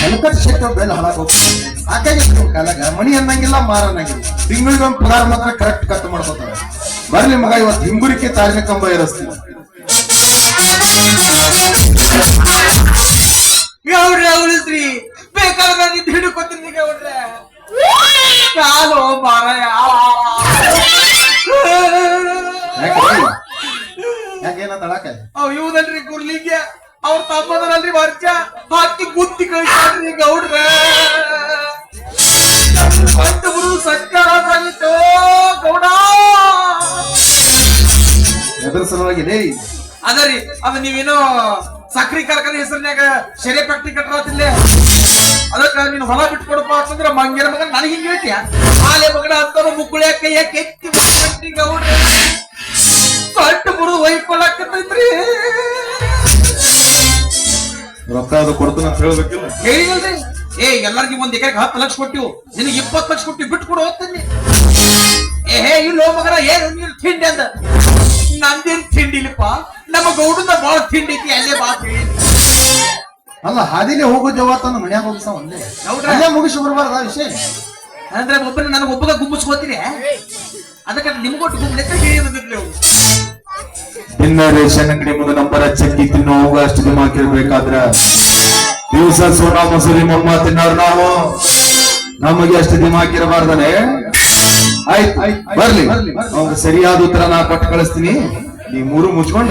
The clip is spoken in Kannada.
ಹಲಕತ್ ಶೆಟ್ಟಿ ಬೆಲ್ಲ ಹಾಳಾಗ ಹಾಗಾಗಿ ಕಾಲಾಗ ಮಣಿ ಅನ್ನಂಗಿಲ್ಲ ಮಾರ ಅನ್ನಂಗಿಲ್ಲ. ತಿಂಗಳಿಗೆ ಒಂದು ಪಗಾರ ಮಾತ್ರ ಕರೆಕ್ಟ್ ಕಟ್ ಮಾಡ್ಕೋತಾರೆ. ಬರ್ಲಿ ಮಗ ಇವತ್ತು ಹಿಂಗುರಿಕೆ ತಾಳ್ಮೆ ಕಂಬ ಏರಿಸ್ತೀವಿ ಗೌಡ್ರೆ ಉಳಿಸ್ರಿ ಬೇಕಾದ್ರೆ ನಿಂತು ಹಿಡ್ಕೊತೀನಿ ಗೌಡ್ರೆ ಕಾಲು ಮಾರಾಯ? ಯಾಕೆ ಯಾಕೇನ ತಡಕ ಅವ್ ಇವುದಲ್ರಿ ಗುರ್ಲಿಂಗೆ ಅವ್ರ ತಮ್ಮದಲ್ರಿ ವರ್ಜ ಹಾಕಿ ಗುತ್ತಿ ಕಳಿಸ್ರಿ ಗೌಡ್ರ ಬಂದು ಸರ್ಕಾರ ಗೌಡ. ಅದರ ಸಲುವಾಗಿ ಅದರಿ ಅದ ನೀವೇನೋ ಸಕ್ರಿ ಕಾರ್ಖಾನೆ ಹೆಸರಿನ್ಯಾಗ ಶೆರೆ ಫ್ಯಾಕ್ಟ್ರಿ ಕಟ್ಟರಾತಿಲ್ಲ ಅದಕ್ಕೆ ನೀನು ಹೊಲ ಬಿಟ್ಕೊಡಪ್ಪ ಅಂತಂದ್ರೆ ಮಂಗಿನ ಮಗ ನನಗೆ ಹಿಂಗೆ ಹೇಳ್ತೀಯ? ಆಲೆ ಮಗನ ಅಂತ ಮುಕ್ಕುಳ್ಯಾಕ ಯಾಕೆ ಎತ್ತಿ ಗೌಡ್ರೆ. ರೊಕ್ಕ ಅದು ಕೊಡ್ತಾನ ಅಂತ ಹೇಳ್ಬೇಕಿಲ್ಲ. ಹೇಳಿಲ್ರಿ. ಏ ಎಲ್ಲಾರ್ಗಿ ಒಂದ್ ಎಕರೆಗೆ ಹತ್ತು ಲಕ್ಷ ಕೊಟ್ಟಿವು. ನಿನಗೆ ಇಪ್ಪತ್ತು ಲಕ್ಷ ಕೊಟ್ಟಿವಿ ಬಿಟ್ಟು ಕೊಡು ಹೋಗ್ತೀನಿ. ಏ ಹೇ ಇಲ್ಲೋ ಮಗನ ಏನು ನೀನು ತಿಂಡಿ ಅಂದ. ನಂದೇನ್ ತಿಂಡಿ ಇಲ್ಲಪ್ಪ. ನಮ್ಮ ಗೌಡನ ಬಾಳ ತಿಂಡಿ ಐತಿ ಅಲ್ಲೇ ಬಾ ಅಂತ ಅಲ್ಲ ಹಾದಿಲಿ ಹೋಗೋ ಜವಾತನ ಮನ್ಯಾಗ ಹೋಗಿಸ ಒಂದೇ? ಅಲ್ಲೇ. ಮುಗಿಸಿ ಬರ್ಬಾರ್ದ ವಿಷಯ? ಅಂದ್ರೆ ಒಬ್ಬನ ನನಗೆ ಒಬ್ಬಗ ಗುಮ್ಮಿಸ್ಕೋತೀರಿ ಅದಕ್ಕೆ ನಿಮ್ಗೊಟ್ಟು ಗುಮ್ಮಲೆತ್ತ ಹೇಳಿ ಬಂದಿರ್ಲಿ ಅವು ಇನ್ನ ರೇಷನ್ ಅಂಗಡಿ ಮುಂದೆ ನಂಬರ್ ಚಕ್ಕಿ ತಿನ್ನೋ ಹೋಗ ಅಷ್ಟು ದಿನ ಹಾಕಿರ್ಬೇಕಾದ್ರ ದಿವಸ ಸೋನಾ ಮಸೂರಿ ಮೊಮ್ಮ ತಿನ್ನೋರು ನಾವು. ನಮಗೆ ಅಷ್ಟು ದಿನ ಹಾಕಿರಬಾರ್ದನೆ ಆಯ್ತು, ಬರ್ಲಿ. ಅವ್ರ ಸರಿಯಾದ ಉತ್ತರ ನಾ ಕೊಟ್ಟು ಕಳಿಸ್ತೀನಿ. ಈ ಮೂರು ಮುಚ್ಕೊಂಡ.